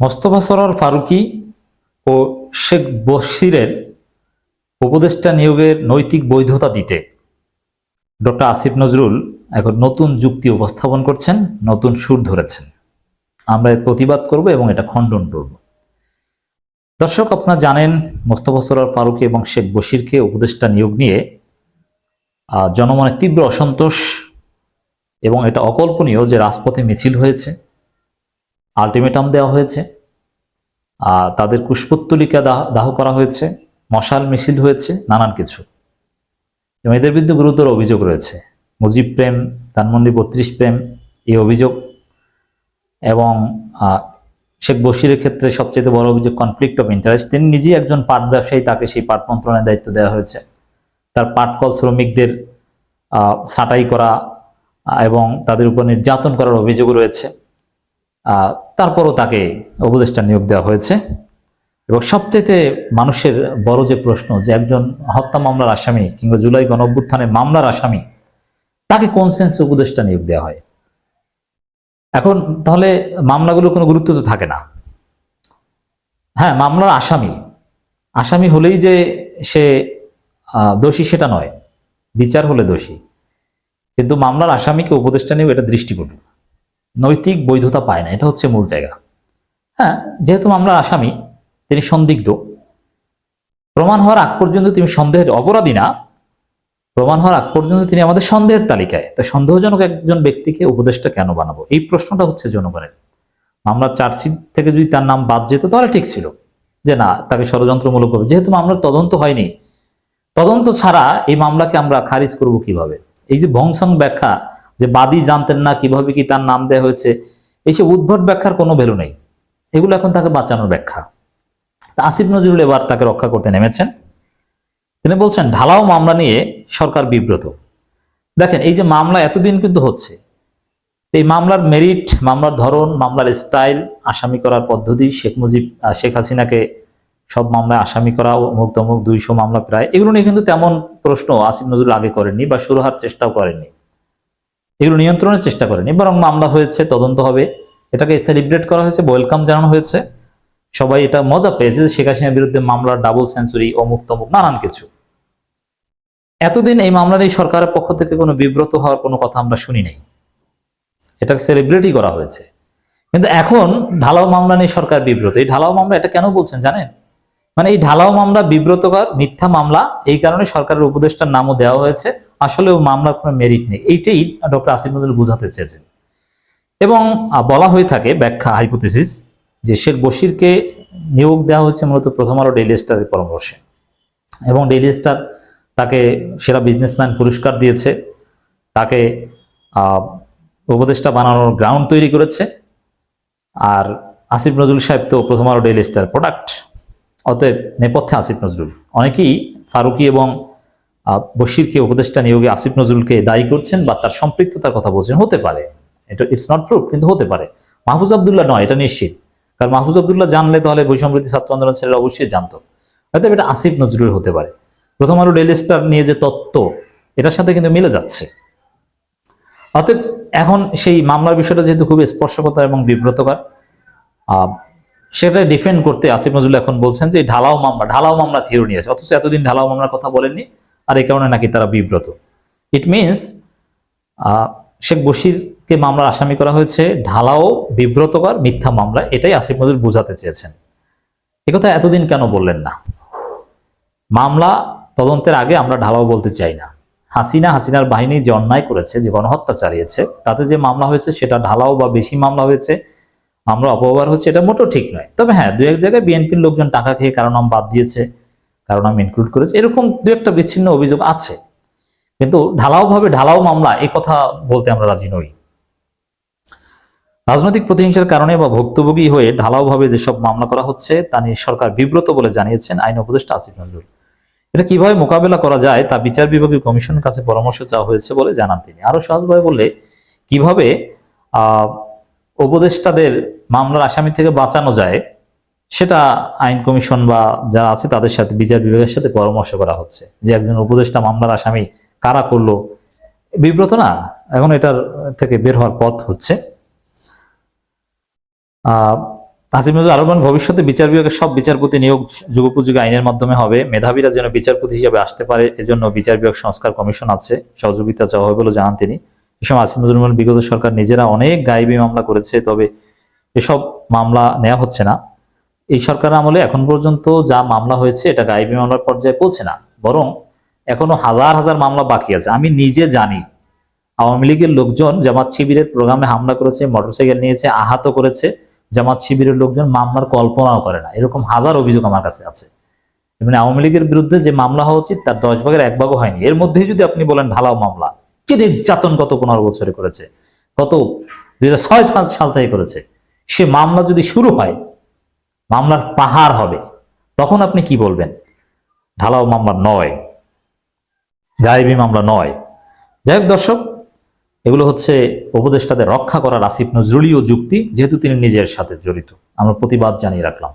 মোস্তফা সরার ফারুকি ও শেখ বশিরের উপদেষ্টা নিয়োগের নৈতিক বৈধতা দিতে। ডক্টর আসিফ নজরুল এখন নতুন যুক্তি উপস্থাপন করছেন, নতুন সুর ধরেছেন। আমরা এর প্রতিবাদ করব এবং এটা খণ্ডন করব। দর্শক, আপনারা জানেন, মোস্তফা সরোয়ার ফারুকি এবং শেখ বশিরকে উপদেষ্টা নিয়োগ নিয়ে জনমনে তীব্র অসন্তোষ এবং এটা অকল্পনীয় যে রাজপথে মিছিল হয়েছে। আলটিমেটাম দেওয়া হয়েছে তাদের কুশপুত্তলিকা দাহ করা হয়েছে, মশাল মিছিল হয়েছে, নানান কিছু। এবং এদের বিরুদ্ধে গুরুতর অভিযোগ রয়েছে। মুজিব প্রেম, ধানমন্ডি বত্রিশ প্রেম, এই অভিযোগ এবং শেখ বশিরের ক্ষেত্রে সবচেয়ে বড় অভিযোগ কনফ্লিক্ট অফ ইন্টারেস্ট তিনি নিজেই একজন পাট ব্যবসায়ী, তাকে সেই পাট মন্ত্রণালয়ের দায়িত্ব দেওয়া হয়েছে। তার পাটকল শ্রমিকদের ছাঁটাই করা এবং তাদের উপর নির্যাতন করার অভিযোগ রয়েছে। তারপরও তাকে উপদেষ্টা নিয়োগ দেওয়া হয়েছে। এবং সবচেয়ে মানুষের বড় যে প্রশ্ন যে একজন হত্যা মামলার আসামি কিংবা জুলাই গণ অভ্যুত্থানের মামলার আসামি, তাকে কনসেন্স উপদেষ্টা নিয়োগ দেওয়া হয়? এখন তাহলে মামলাগুলো কোনো গুরুত্ব তো থাকে না। হ্যাঁ মামলার আসামি। আসামি হলেই যে সে দোষী সেটা নয়। বিচার হলে দোষী। কিন্তু মামলার আসামিকে উপদেষ্টা নিয়োগ এটা দৃষ্টিকটু। নৈতিক বৈধতা পায় না, এটা হচ্ছে মূল জায়গা। হ্যাঁ যেহেতু মামলার আসামি, তিনি সন্দিগ্ধ, প্রমাণ হওয়ার আগ পর্যন্ত তিনি সন্দেহের অপরাধী না, প্রমাণ হওয়ার আগ পর্যন্ত তিনি আমাদের সন্দেহের তালিকায়। তো সন্দেহজনক একজন ব্যক্তিকে উপদেষ্টা কেন বানাবো? এই প্রশ্নটা হচ্ছে জনগণের। মামলার চার্জশিট থেকে যদি তার নাম বাদ যেত, তাহলে ঠিক ছিল যে না, তাকে ষড়যন্ত্রমূলক হবে যেহেতু মামলার তদন্ত হয়নি, তদন্ত ছাড়া এই মামলাকে আমরা খারিজ করব কীভাবে? এই যে ভংসং ব্যাখ্যা যে বাদী জানতেন না, কীভাবে কি তার নাম দেওয়া হয়েছে এইসব উদ্ভট ব্যাখ্যার কোনো ভ্যালু নেই। এগুলো এখন তাকে বাঁচানোর ব্যাখ্যা। তা আসিফ নজরুল এবার তাকে রক্ষা করতে নেমেছেন। তিনি বলছেন, ঢালাও মামলা নিয়ে সরকার বিব্রত। দেখেন, এই যে মামলা এতদিন কিন্তু হচ্ছে। এই মামলার মেরিট মামলার ধরন, মামলার স্টাইল আসামি করার পদ্ধতি, শেখ মুজিব শেখ হাসিনাকে সব মামলায় আসামি করা অমুক তমুক দুইশো মামলা প্রায়, এগুলো নিয়ে কিন্তু তেমন প্রশ্ন আসিফ নজরুল আগে করেননি বা শুরু হওয়ার চেষ্টাও করেননি। এগুলো নিয়ন্ত্রণের চেষ্টা করেনি। বরং মামলা হয়েছে, তদন্ত হবে। এটাকে সেলিব্রেট করা হয়েছে ওয়েলকাম জানানো হয়েছে। সবাই এটা মজা পেয়েছে যে শেখ হাসিনার বিরুদ্ধে মামলার ডাবল সেঞ্চুরি অমুক তমুক, নানান কিছু। এতদিন এই মামলার এই সরকারের পক্ষ থেকে কোনো বিব্রত হওয়ার কোনো কথা আমরা শুনি নাই। এটাকে সেলিব্রেটই করা হয়েছে। কিন্তু এখন ঢালাও মামলা নিয়ে সরকার বিব্রত। এই ঢালাও মামলা এটা কেন বলছেন জানেন? মানে এই ঢালাও মামলা বিব্রতকর মিথ্যা মামলা, এই কারণে সরকারের উপদেষ্টার নামও দেওয়া হয়েছে। আসলে মামলার কোনো মেরিট নেই। এইটাই ডক্টর আসিফ নজরুল বোঝাতে চেয়েছেন। এবং বলা হয়ে থাকে ব্যাখ্যা হাইপোথেসিস যে শেখ বশিরকে নিয়োগ দেওয়া হয়েছে মূলত প্রথম আলো ডেইলি স্টারের পরামর্শে। এবং ডেইলি স্টার তাকে সেরা বিজনেসম্যান পুরস্কার দিয়েছে। তাকে উপদেষ্টা বানানোর গ্রাউন্ড তৈরি করেছে। আর আসিফ নজরুল সাহেব তো প্রথম আলো ডেইলি স্টার প্রোডাক্ট অতএব নেপথ্যে আসিফ নজরুল। অনেকেই ফারুকি এবং বশিরকে উপদেষ্টা নিয়োগে আসিফ নজরুলকে দায়ী করছেন বা তার সম্পৃক্ততার কথা বলছেন, হতে পারে। এটা ইটস নট প্রুফ কিন্তু হতে পারে। মাহফুজ আবদুল্লাহ নয়, এটা নিশ্চিত। কারণ মাহফুজ আবদুল্লাহ জানলে তাহলে বৈষম্যবৃত্তি ছাত্র আন্দোলন ছেলেরা অবশ্যই জানতো। হয়তো এটা আসিফ নজরুল হতে পারে। প্রথম আলো স্টার নিয়ে যে তত্ত্ব, এটার সাথে কিন্তু মিলে যাচ্ছে। অতএব এখন সেই মামলার বিষয়টা যেহেতু খুবই স্পর্শকতা এবং বিব্রতকর সেটা ডিফেন্ড করতে আসিফ নজরুল এখন বলছেন যে ঢালাও মামলা ঢালাও মামলা থিওরি নিয়ে আছে অথচ এতদিন ঢালাও মামলার কথা বলেননি। আর এই কারণে নাকি তারা বিব্রত। ইট মিনস শেখ বশিরকে মামলার আসামি করা হয়েছে, ঢালাও বিব্রতকর মিথ্যা মামলা, এটাই আসিফ নজরুল বোঝাতে চেয়েছেন। একথা এতদিন কেন বললেন না? মামলা তদন্তের আগে আমরা ঢালাও বলতে চাই না। হাসিনা হাসিনার বাহিনী যে অন্যায় করেছে, যে গণহত্যা চালিয়েছে, তাতে যে মামলা হয়েছে সেটা ঢালাও বা বেশি মামলা হয়েছে, মামলা অপব্যবহার হচ্ছে, এটা মোটেও ঠিক নয়। তবে হ্যাঁ দু এক জায়গায় বিএনপির লোকজন টাকা খেয়ে কারও নাম বাদ দিয়েছে কারও আমি ইনক্লুড করেছি। এরকম দু একটা বিচ্ছিন্ন অভিযোগ আছে। কিন্তু ঢালাও ভাবে ঢালাও মামলা এই কথা বলতে আমরা রাজি নই। রাজনৈতিক প্রতিহিংসার কারণে বা ভুক্তভোগী হয়ে ঢালাওভাবে যেসব মামলা করা হচ্ছে, তা নিয়ে সরকার বিব্রত বলে জানিয়েছেন আইন উপদেষ্টা আসিফ নজরুল। এটা কীভাবে মোকাবেলা করা যায়, তা বিচার বিভাগীয় কমিশনের কাছে পরামর্শ চাওয়া হয়েছে বলে জানান তিনি। আরও সহজভাবে বললে, কীভাবে উপদেষ্টাদের মামলার আসামি থেকে বাঁচানো যায় সেটা আইন কমিশন বা যারা আছে তাদের সাথে বিচার বিভাগের সাথে পরামর্শ করা হচ্ছে যে একজন উপদেষ্টা মামলার আসামি কারা করল। বিব্রত না এখন এটার থেকে বের হওয়ার পথ হচ্ছে। আহ আসিফ নজরুল আরও বলেন, ভবিষ্যতে বিচার বিভাগের সব বিচারপতি নিয়োগ যুগোপযোগী আইনের মাধ্যমে হবে। মেধাবীরা যেন বিচারপতি হিসেবে আসতে পারে এজন্য বিচার বিভাগ সংস্কার কমিশন আছে। সহযোগিতা চাওয়া হবে বলে জানান তিনি। এসব আসিফ নজরুল বলেন, বিগত সরকার নিজেরা অনেক গায়েবী মামলা করেছে তবে এসব মামলা নেওয়া হচ্ছে না। এই সরকার আমলে এখন পর্যন্ত যা মামলা হয়েছে, এটা গায়েবী মামলার পর্যায়ে পৌঁছে না। বরং এখনও হাজার হাজার মামলা বাকি আছে। আমি নিজে জানি, আওয়ামী লীগের লোকজন জামাত শিবিরের প্রোগ্রামে হামলা করেছে, মোটরসাইকেল নিয়েছে, আহত করেছে, জামাত শিবিরের লোকজন মামলার কল্পনাও করে না। এরকম হাজার অভিযোগ আমার কাছে আছে। মানে আওয়ামী লীগের বিরুদ্ধে যে মামলা হওয়া উচিত, তার দশ ভাগের এক ভাগও হয়নি। এর মধ্যেই যদি আপনি বলেন ঢালাও মামলা, কি নির্যাতন গত পনেরো বছরে করেছে? গত দুই হাজার ছয় সাল থেকে করেছে। সে মামলা যদি শুরু হয় মামলার পাহাড় হবে। তখন আপনি কি বলবেন? ঢালাও মামলা নয়, গায়েবি মামলা নয়। যাই হোক দর্শক, এগুলো হচ্ছে উপদেষ্টাদের রক্ষা করার আসিফ নজরুলীয় যুক্তি, যেহেতু তিনি নিজের সাথে জড়িত। আমরা প্রতিবাদ জানিয়ে রাখলাম।